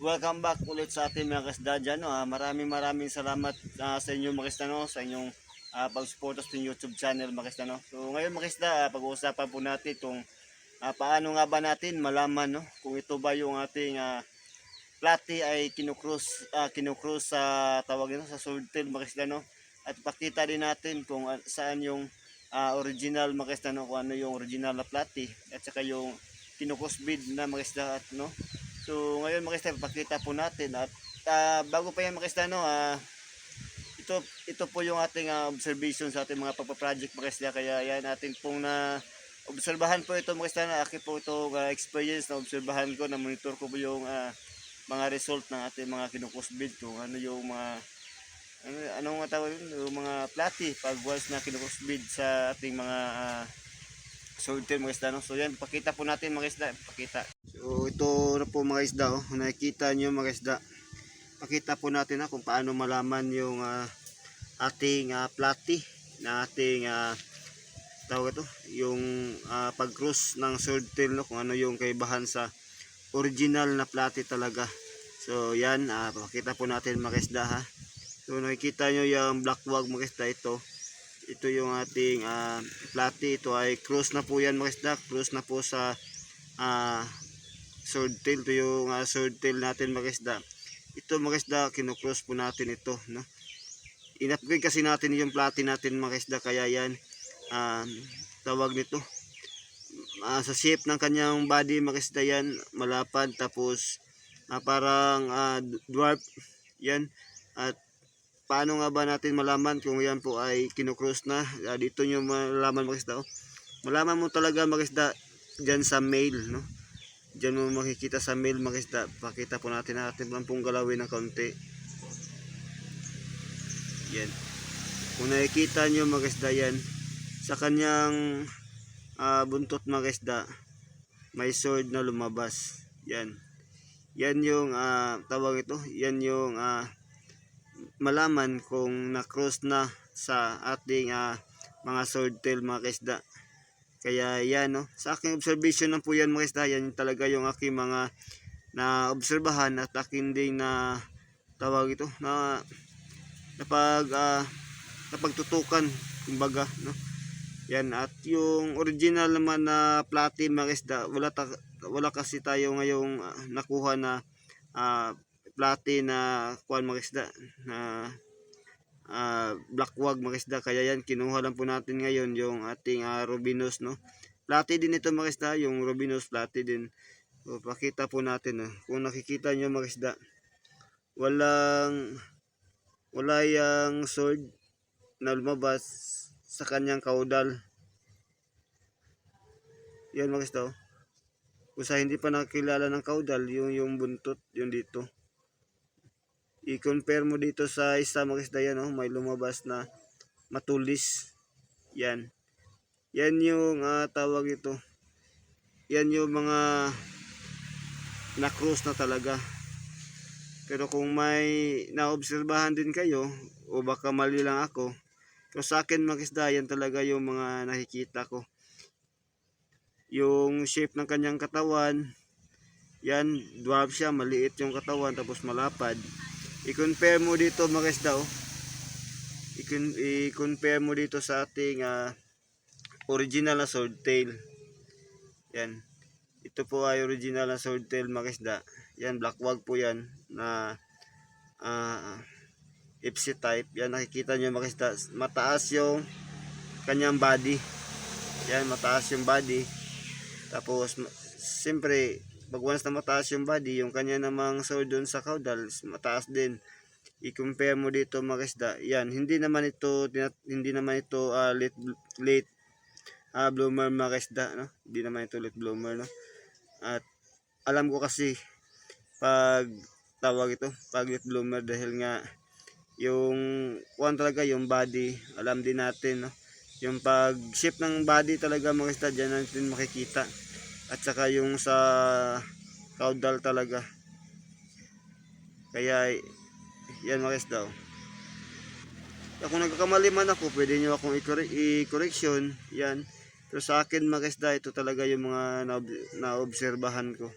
Welcome back ulit sa ating mga kasda dyan. No? Ah, maraming maraming salamat ah, sa inyo mga kasda, no? sa inyong ah, pag-support sa YouTube channel mga kasda. No? So ngayon mga kasda, ah, pag-uusapan po natin itong ah, paano nga ba natin malaman no? kung ito ba yung ating ah, plati ay kinukrus, ah, kinukrus sa tawag nito sa swordtail mga kasda. No? At pakita din natin kung ah, saan yung ah, original mga kasda, no? kung ano yung original na plati at saka yung kinukosbid na mga kasda at no So ngayon mga kastan, pakita po natin at ah, bago pa yan mga kastan, no, ah, ito, ito po yung ating ah, observation sa ating mga pagpa-project mga kastan. Kaya yan ating pong na obserbahan po ito mga kastan. Akin po ito ah, experience na obserbahan ko, na monitor ko po yung ah, mga result ng ating mga kinukusbid kung ano yung mga ano, anong tawag yun? yung mga plati pag once na kinukusbid sa ating mga ah, swordtail mga isda. No? So yan, pakita po natin mga isda. Pakita. So ito na po mga isda. Oh. Nakikita nyo mga isda. Pakita po natin na kung paano malaman yung ah, ating ah, plati na ating ah, tawag ito, yung ah, pag-cross ng swordtail no? kung ano yung kaibahan sa original na plati talaga. So yan, ah, pakita po natin mga isda ha. So nakikita nyo yung black wag mga isda ito ito yung ating ah, plati ito ay cross na po yan mga isda cross na po sa ah, sword tail. Ito yung ah, sword tail natin mga isda ito mga isda kinocross po natin ito no? in-upgrade kasi natin yung plati natin mga isda kaya yan ah, tawag nito. Ah, sa shape ng kanyang body mga isda yan malapad. Tapos ah, parang ah, dwarf yan. At paano nga ba natin malaman kung yan po ay kinukross na? Ah, dito nyo malaman mga isda oh. malaman mo talaga mga isda dyan sa mail no? Dyan mo makikita sa mail mga isda pakita po natin natin lang pong galawin ng kaunti. Yan. Kung nakikita nyo mga isda yan sa kanyang ah, buntot mga isda may sword na lumabas. Yan. Yan yung ah, tawag ito? Yan yung ah, malaman kung na-cross na sa ating ah, mga swordtail mga kaisda. Kaya yan no, sa aking observation lang po yan mga kaisda, yan talaga yung aking mga na obserbahan at aking din na tawag ito na napag ah, napagtutukan kumbaga no. Yan at yung original naman na plati mga kaisda, wala ta, wala kasi tayo ngayong ah, nakuha na ah, plati na kuan mga isda na ah, black wag mga isda. Kaya yan kinuha lang po natin ngayon yung ating ah, rubinos no? Plati din ito mga isda. Yung rubinos plati din. So, pakita po natin no? kung nakikita nyo mga isda walang wala yung sword na lumabas sa kanyang kaudal. Yan mga isda oh. kung sa hindi pa nakilala ng kaudal yung yung buntot yung dito i-compare mo dito sa mga isda yan, oh, may lumabas na matulis. Yan. Yan yung ah, tawag ito. Yan yung mga na-cruise na talaga. Pero kung may naobserbahan din kayo, o baka mali lang ako, pero sa akin mga isda, yan talaga yung mga nakikita ko. Yung shape ng kanyang katawan, yan, dwarf siya, maliit yung katawan, tapos malapad i-compare mo dito mga oh. I-con- i-compare mo dito sa ating ah, original na swordtail yan. Ito po ay original na swordtail mga isda yan black wag po yan na ah Ipsy type. Yan nakikita nyo mga isda mataas yung kanyang body. Yan mataas yung body. Tapos siyempre pag once na mataas yung body, yung kanya namang sword doon sa caudal, mataas din. I-compare mo dito mga isda. Yan, hindi naman ito hindi naman ito ah, late late ah, bloomer mga isda, no? Hindi naman ito late bloomer, no? At alam ko kasi pag tawag ito, pag late bloomer dahil nga yung kuan talaga yung body, alam din natin, no? Yung pag shape ng body talaga mga isda, dyan natin makikita at saka yung sa caudal talaga kaya yan mga oh. kung nagkakamali man ako pwede nyo akong i-corre- i-correction yan pero sa akin mga isda ito talaga yung mga na- naobserbahan ko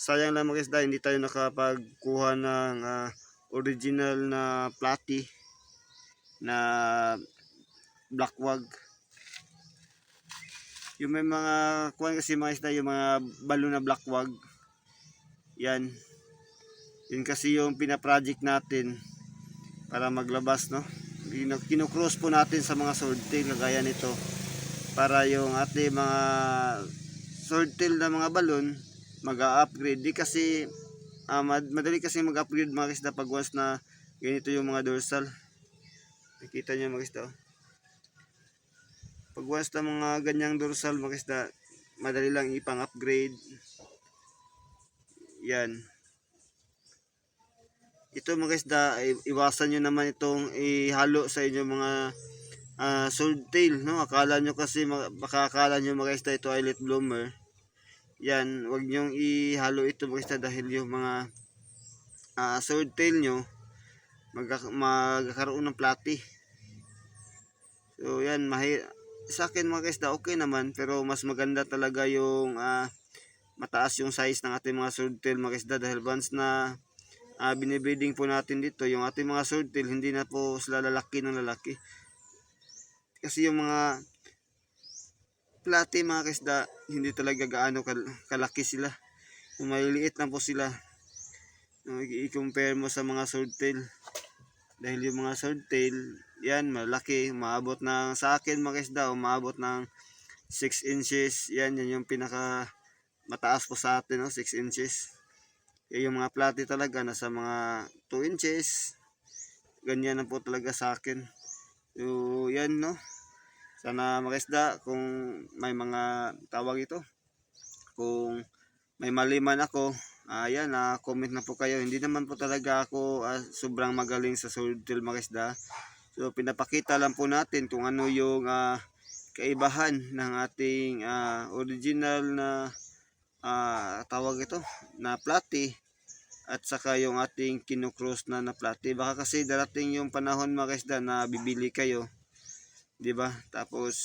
sayang lang mga isda, hindi tayo nakapagkuha ng ah, original na platy na blackwag. Yung may mga kuhan kasi mga isda, yung mga balo na blackwag. Yan. Yun kasi yung pina-project natin para maglabas, no? Kino- Kinocross po natin sa mga swordtail kagaya nito para yung ating mga swordtail na mga balon mag-upgrade di kasi mad- madali kasi mag-upgrade mga kisda pag once na ganito yung mga dorsal nakita niyo mga kisda oh. Pag once mga ganyang dorsal mga kisda madali lang ipang upgrade yan ito mga isda, iwasan nyo naman itong ihalo sa inyong mga ah, swordtail, no? Akala nyo kasi, baka akala nyo mga isda ito ay late bloomer. Yan, wag nyong ihalo ito mga isda dahil yung mga ah, swordtail nyo magka- magkakaroon ng platy. So yan, mahi sa akin mga isda okay naman pero mas maganda talaga yung ah, mataas yung size ng ating mga swordtail mga isda dahil once na uh, binibreeding po natin dito, yung ating mga swordtail, hindi na po sila lalaki ng lalaki. Kasi yung mga platy mga kisda, hindi talaga gaano kal- kalaki sila. Yung maliliit lang po sila. I-compare mo sa mga swordtail. Dahil yung mga swordtail, yan, malaki. Maabot ng, sa akin mga kisda, umabot ng 6 inches. Yan, yan yung pinaka mataas po sa atin, no? 6 inches. Eh, yung mga platy talaga nasa mga 2 inches. Ganyan na po talaga sa akin. So, yan no. Sana makisda kung may mga tawag ito. Kung may mali man ako, ayan, na comment na po kayo. Hindi naman po talaga ako ah, sobrang magaling sa swordtail makisda. So, pinapakita lang po natin kung ano yung ah, kaibahan ng ating ah, original na ah, tawag ito na platy at saka yung ating kinukross na na platy. Baka kasi darating yung panahon mga kaisda na bibili kayo. 'Di ba? Tapos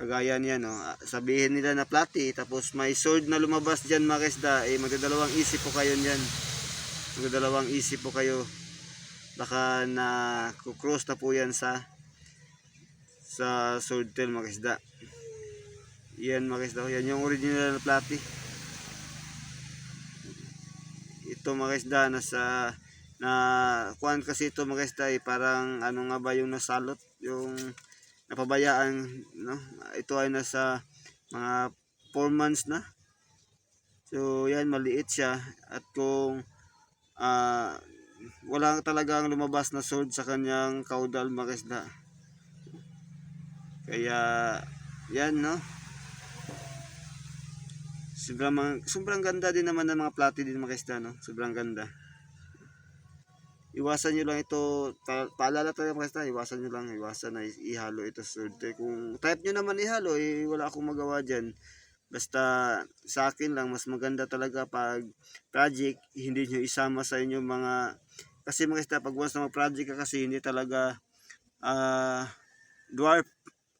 kagaya niyan no, sabihin nila na platy tapos may sword na lumabas diyan mga kaisda, eh magdadalawang isip po kayo niyan. Magdadalawang isip po kayo. Baka na cross na po yan sa sa swordtail mga. Yan mga. Yan yung original na platy ito mga isda nasa na kuan kasi ito mga isda eh, parang ano nga ba yung nasalot? Yung napabayaan no? Ito ay nasa mga 4 months na. So yan maliit siya. At kung ah wala talagang lumabas na sword sa kanyang caudal mga isda kaya yan no Sobrang, sobrang ganda din naman ng mga platy din mga isda, no? Sobrang ganda. Iwasan nyo lang ito, pa, paalala tayo mga isda, iwasan nyo lang, iwasan na ihalo ito sword. Eh, Kung type nyo naman ihalo, eh, wala akong magawa dyan. Basta sa akin lang, mas maganda talaga pag project, hindi nyo isama sa inyong mga, kasi mga isda, pag once na mag-project ka kasi, hindi talaga ah dwarf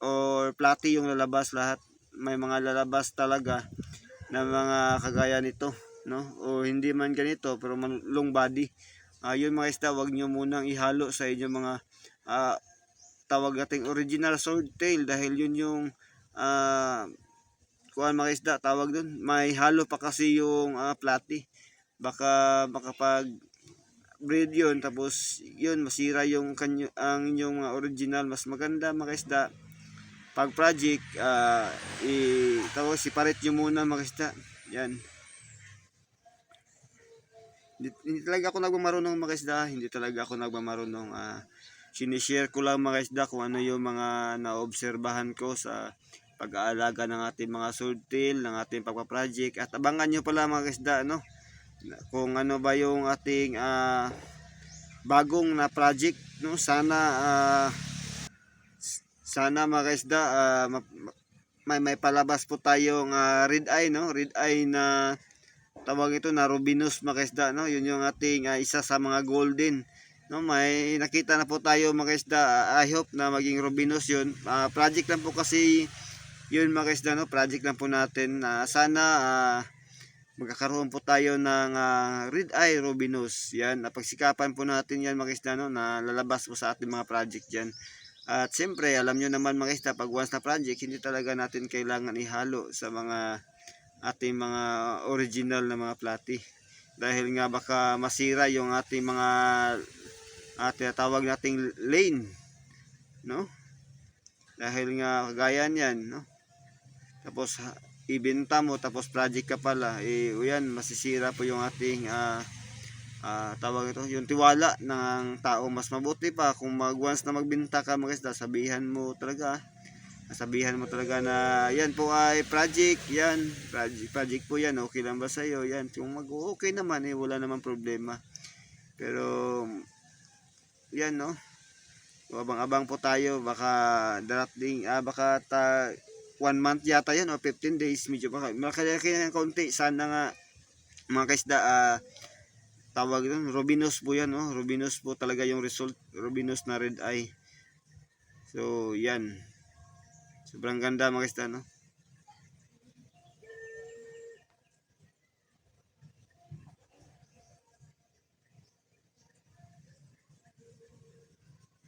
or platy yung lalabas lahat. May mga lalabas talaga na mga kagaya nito, no? O hindi man ganito, pero man long body. Ah, yun mga isda, wag nyo munang ihalo sa inyong mga ah, tawag nating original swordtail dahil yun yung ah, kuhan mga isda, tawag dun. May halo pa kasi yung ah, platy. Baka makapag breed yun tapos yun masira yung kanyo, ang inyong mga original mas maganda mga isda pag project, ah i tawag separate nyo muna mga isda. Yan. Hindi, hindi talaga ako nagmamarunong mga isda. Hindi talaga ako nagmamarunong. ah sinishare ko lang mga isda kung ano yung mga naobserbahan ko sa pag-aalaga ng ating mga swordtail, ng ating pagpa-project. At abangan nyo pala mga isda, no? Kung ano ba yung ating ah bagong na project, no? Sana ah sana mga kaisda ah, ma- ma- may may palabas po tayong ah, red eye no red eye na tawag ito na rubinus mga kaisda no yun yung ating ah, isa sa mga golden no may nakita na po tayo mga kaisda Ah, I hope na maging rubinus yun Ah, project lang po kasi yun mga kaisda no project lang po natin na sana ah, magkakaroon po tayo ng ah, red eye rubinus. Yan, napagsikapan po natin yan mga isda no, na lalabas po sa ating mga project dyan. At siyempre, alam nyo naman mga isda, pag once na project, hindi talaga natin kailangan ihalo sa mga ating mga original na mga plati. Dahil nga baka masira yung ating mga at tinatawag nating lane. No? Dahil nga kagaya niyan, no? Tapos ibenta mo tapos project ka pala, eh yan masisira po yung ating ah ah, tawag ito, yung tiwala ng tao. Mas mabuti pa kung mag once na magbenta ka mga isda, sabihan mo talaga sabihan mo talaga na yan po ay project, yan, project, project po yan, okay lang ba sa'yo, yan, kung mag okay naman, eh, wala naman problema. Pero, yan no, abang-abang po tayo, baka darating, ah, baka ta, one month yata yan, o 15 days, medyo baka, malaki ng konti, sana nga, mga kaisda, ah, tawag doon, Rubinus po yan, no? Rubinus po talaga yung result, Rubinus na red eye. So, yan. Sobrang ganda mga kaisda, no?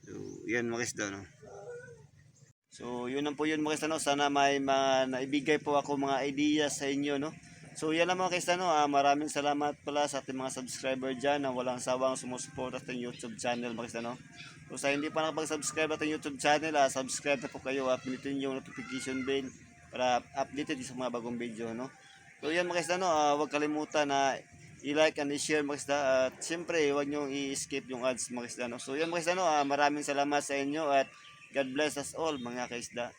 So, yan mga kaisda, no? So, yun lang po yun mga kaisda, no? Sana may mga naibigay po ako mga ideas sa inyo, no? So, yan lang mga kaisda, no? Ah, maraming salamat pala sa ating mga subscriber dyan na walang sawang sumusuporta sa ating YouTube channel mga kaisda, no? So, sa hindi pa nakapag-subscribe sa ating YouTube channel, ah, subscribe na po kayo at pinitin yung notification bell para updated sa mga bagong video, no? So, yan mga kaisda, no? Ah, huwag kalimutan na i-like and i-share mga kaisda at siyempre, huwag nyo i-skip yung ads mga kaisda, no? So, yan mga kaisda, no? Ah, maraming salamat sa inyo at God bless us all mga kaisda.